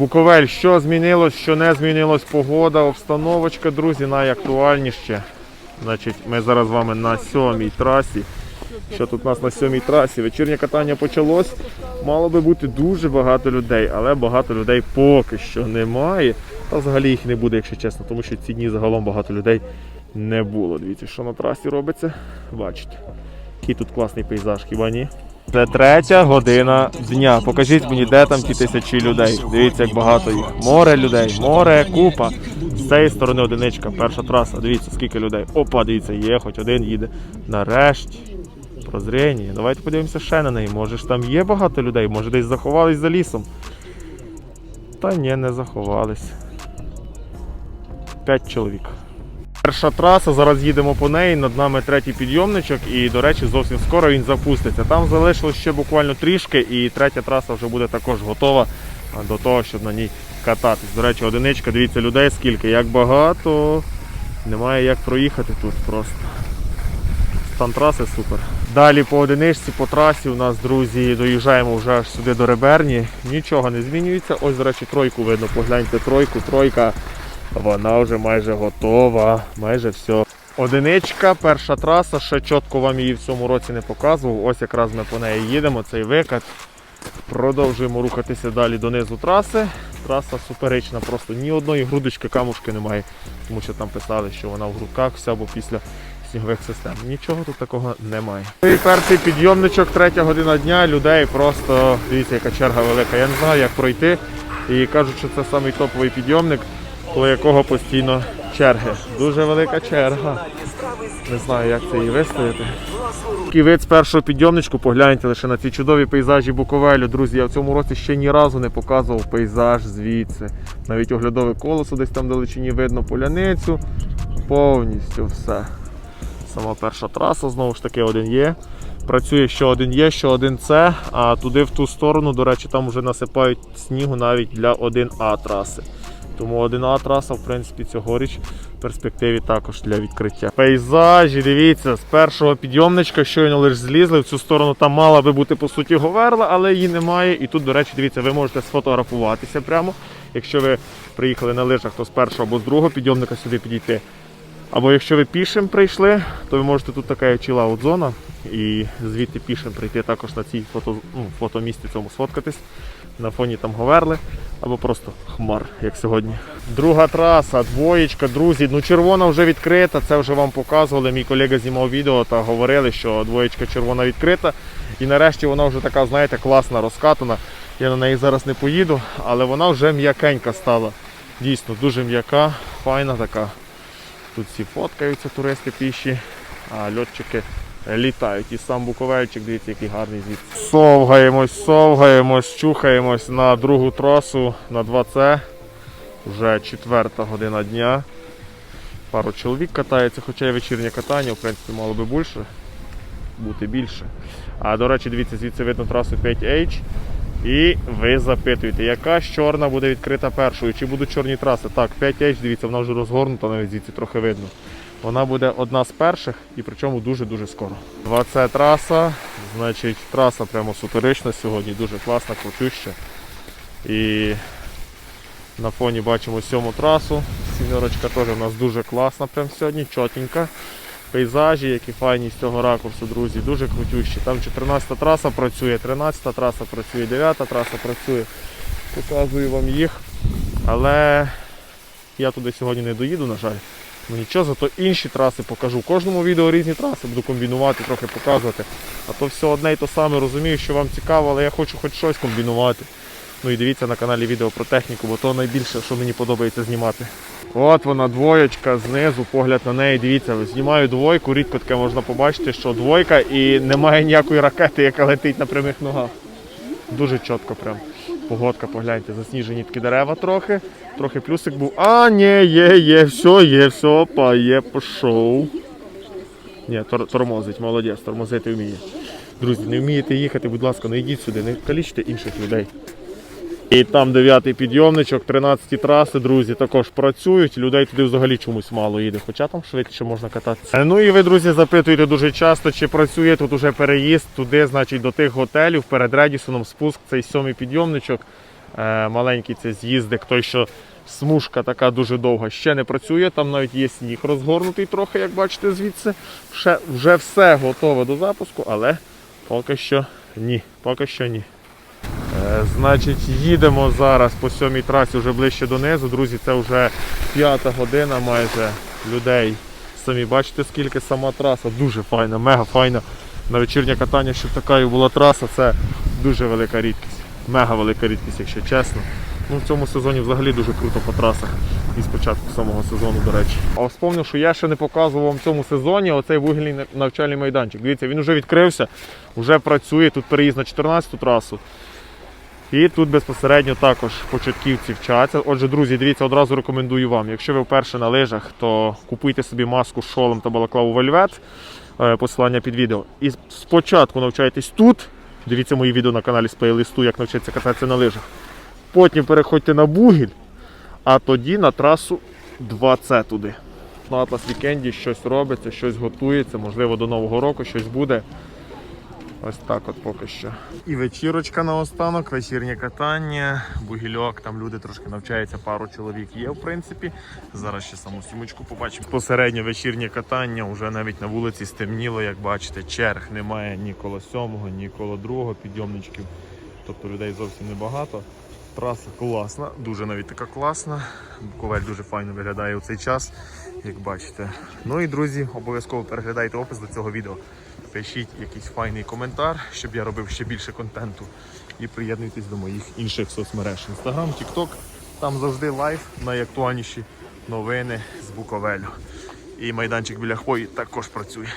Буковель, що змінилось, що не змінилось, погода, обстановочка, друзі, найактуальніше. Значить, ми зараз з вами на сьомій трасі. Що тут у нас на сьомій трасі? Вечірнє катання почалось. Мало би бути дуже багато людей, але багато людей поки що немає. Та взагалі їх не буде, якщо чесно, тому що ці дні загалом багато людей не було. Дивіться, що на трасі робиться. Бачите. Який тут класний пейзаж, хіба ні? Це третя година дня. Покажіть мені, де там ті тисячі людей. Дивіться, як багато їх. Море людей, море, купа. З цієї сторони одиничка, перша траса. Дивіться, скільки людей. Опа, дивіться, є, хоч один їде. Нарешті. Прозріння. Давайте подивимося ще на неї. Може ж там є багато людей, може десь заховались за лісом. Та ні, не заховались. П'ять чоловік. Перша траса, зараз їдемо по неї, над нами третій підйомничок і, до речі, зовсім скоро він запуститься. Там залишилось ще буквально трішки і третя траса вже буде також готова до того, щоб на ній кататись. До речі, одиничка, дивіться, людей скільки, як багато. Немає як проїхати тут просто. Стан траси супер. Далі по одиничці, по трасі у нас, друзі, доїжджаємо вже аж сюди до Реберні. Нічого не змінюється. Ось, до речі, тройку видно. Погляньте тройку, тройка. Вона вже майже готова, майже все. Одиничка, перша траса, ще чітко вам її в цьому році не показував. Ось якраз ми по неї їдемо, цей викат. Продовжуємо рухатися далі донизу траси. Траса суперечна, просто ні одної грудочки камушки немає, тому що там писали, що вона в грудках вся, бо після снігових систем. Нічого тут такого немає. І перший підйомничок, третя година дня, людей просто дивіться, яка черга велика. Я не знаю, як пройти. І кажуть, що це самий топовий підйомник, коло якого постійно черги. Дуже велика черга. Не знаю, як це її вистояти. Такий вид з першого підйомничку, погляньте лише на ці чудові пейзажі Буковелю. Друзі, я в цьому році ще ні разу не показував пейзаж звідси. Навіть оглядове колесо десь там далечині видно поляницю. Повністю все. Сама перша траса, знову ж таки, один є. Працює що один є, що один це, а туди в ту сторону, до речі, там вже насипають снігу навіть для 1А траси. Тому 1А траса, в принципі, цьогоріч в перспективі також для відкриття. Пейзажі, дивіться, з першого підйомничка щойно лише злізли. В цю сторону там мала би бути по суті говерла, але її немає. І тут, до речі, дивіться, ви можете сфотографуватися прямо. Якщо ви приїхали на лижах, то з першого або з другого підйомника сюди підійти. Або якщо ви пішим прийшли, то ви можете тут така чилаут зона і звідти пішим прийти також на цій фото, ну, фотомісці цьому сфоткатись. На фоні там говерли або просто хмар, як сьогодні. Друга траса, двоєчка, друзі. Ну червона вже відкрита, це вже вам показували. Мій колега знімав відео та говорили, що двоєчка червона відкрита. І нарешті вона вже така, знаєте, класна, розкатана. Я на неї зараз не поїду, але вона вже м'якенька стала. Дійсно, дуже м'яка, файна така. Тут всі фоткаються, туристи піші, а льотчики літають. І сам Буковельчик, дивіться, який гарний звідси. Совгаємось, совгаємось, чухаємось на другу трасу на 2С. Вже четверта година дня. Пару чоловік катається, хоча і вечірнє катання, в принципі, мало би більше бути більше. А до речі, дивіться, звідси видно трасу 5H. І ви запитуєте, яка ж чорна буде відкрита першою? Чи будуть чорні траси? Так, 5H, дивіться, вона вже розгорнута, навіть звідси трохи видно. Вона буде одна з перших і причому дуже-дуже скоро. 20 траса, значить траса прямо суперична сьогодні, дуже класна, крутюща. І на фоні бачимо сьому трасу. Сімерочка теж у нас дуже класна прямо сьогодні, чотенька. Пейзажі, які файні з цього ракурсу, друзі, дуже крутющі. Там 14 траса працює, 13 траса працює, 9 траса працює. Показую вам їх. Але я туди сьогодні не доїду, на жаль. Ну нічого, зато інші траси покажу. В кожному відео різні траси буду комбінувати, трохи показувати. А то все одне і то саме розумію, що вам цікаво, але я хочу хоч щось комбінувати. Ну і дивіться на каналі відео про техніку, бо то найбільше, що мені подобається знімати. От вона двоєчка знизу, погляд на неї. Дивіться, знімаю двойку, рідко таке можна побачити, що двойка і немає ніякої ракети, яка летить на прямих ногах. Дуже чітко прям. Погодка, погляньте, засніжені такі дерева трохи, трохи плюсик був. А, ні, є, є, все, є, все, опа, є, пішов. Ні, тор- тормозить, молодець, тормозити вміє. Друзі, не вмієте їхати, будь ласка, не йдіть сюди, не калічте інших людей. І там дев'ятий підйомничок, 13 траси, друзі, також працюють. Людей туди взагалі чомусь мало їде, хоча там швидше можна кататися. Ну і ви, друзі, запитуєте дуже часто, чи працює тут уже переїзд туди, значить, до тих готелів перед Редісоном спуск, цей сьомий підйомничок. Е, маленький це з'їздик, той, що смужка така дуже довга, ще не працює. Там навіть є сніг розгорнутий трохи, як бачите звідси. Ще, вже все готове до запуску, але поки що ні. Поки що ні. Значить, їдемо зараз по сьомій трасі вже ближче донизу. Друзі, це вже п'ята година майже людей. Самі бачите, скільки сама траса дуже файна, мега файна. На вечірнє катання, щоб така і була траса, це дуже велика рідкість. Мега велика рідкість, якщо чесно. Ну, в цьому сезоні взагалі дуже круто по трасах. І спочатку самого сезону, до речі. А вспомнив, що я ще не показував вам в цьому сезоні оцей вугільний навчальний майданчик. Дивіться, він вже відкрився, вже працює. Тут переїзд на 14-ту трасу. І тут безпосередньо також початківці вчаться. Отже, друзі, дивіться, одразу рекомендую вам. Якщо ви вперше на лижах, то купуйте собі маску, шолом та балаклаву Вельвет, е, посилання під відео. І спочатку навчайтесь тут. Дивіться мої відео на каналі з плейлисту, як навчитися кататися на лижах. Потім переходьте на бугіль, а тоді на трасу 2C туди. На Атлас Вікенді щось робиться, щось готується, можливо, до Нового року щось буде. Ось так от поки що. І вечірочка на останок, вечірнє катання, бугільок, там люди трошки навчаються, пару чоловік є, в принципі. Зараз ще саму сімочку побачимо. Посередньо вечірнє катання, вже навіть на вулиці стемніло, як бачите, черг немає ні коло сьомого, ні коло другого підйомничків. Тобто людей зовсім небагато. Траса класна, дуже навіть така класна. Буковель дуже файно виглядає у цей час, як бачите. Ну і друзі, обов'язково переглядайте опис до цього відео. Пишіть якийсь файний коментар, щоб я робив ще більше контенту. І приєднуйтесь до моїх інших соцмереж. Інстаграм, Тікток. Там завжди лайв, найактуальніші новини з Буковелю. І майданчик біля хвої також працює.